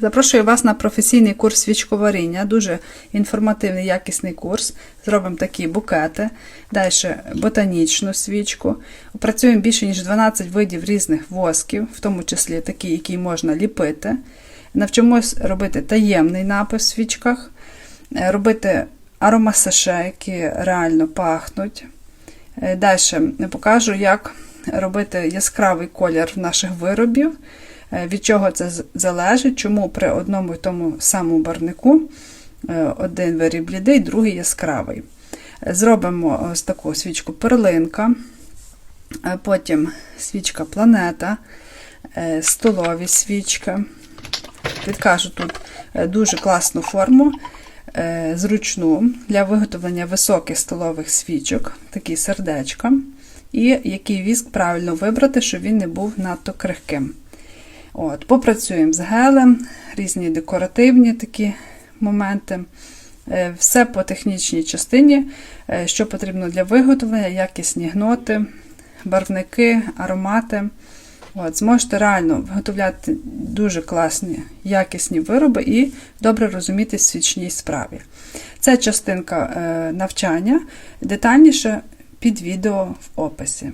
Запрошую вас на професійний курс свічковаріння, дуже інформативний, якісний курс. Зробимо такі букети, далі ботанічну свічку. Опрацюємо більше ніж 12 видів різних восків, в тому числі такі, які можна ліпити. Навчимось робити таємний напис в свічках, е, робити аромасаше, які реально пахнуть. Далі покажу, як робити яскравий колір наших виробів, е, від чого це залежить, чому при одному і тому самому барнику е, один виріб блідий, другий яскравий. Е, Зробимо ось таку свічку перлинка, е, потім свічка планета, е, столові свічки. Підкажу тут е, дуже класну форму, е, зручну для виготовлення високих столових свічок, такі сердечка, і який віск правильно вибрати, щоб він не був надто крихким. От, попрацюємо з гелем, різні декоративні такі моменти. Е, Все по технічній частині, е, що потрібно для виготовлення, якісні гноти, барвники, аромати. От, зможете реально виготовляти дуже класні, якісні вироби і добре розуміти свічній справі. Це частинка е, навчання, детальніше під відео в описі.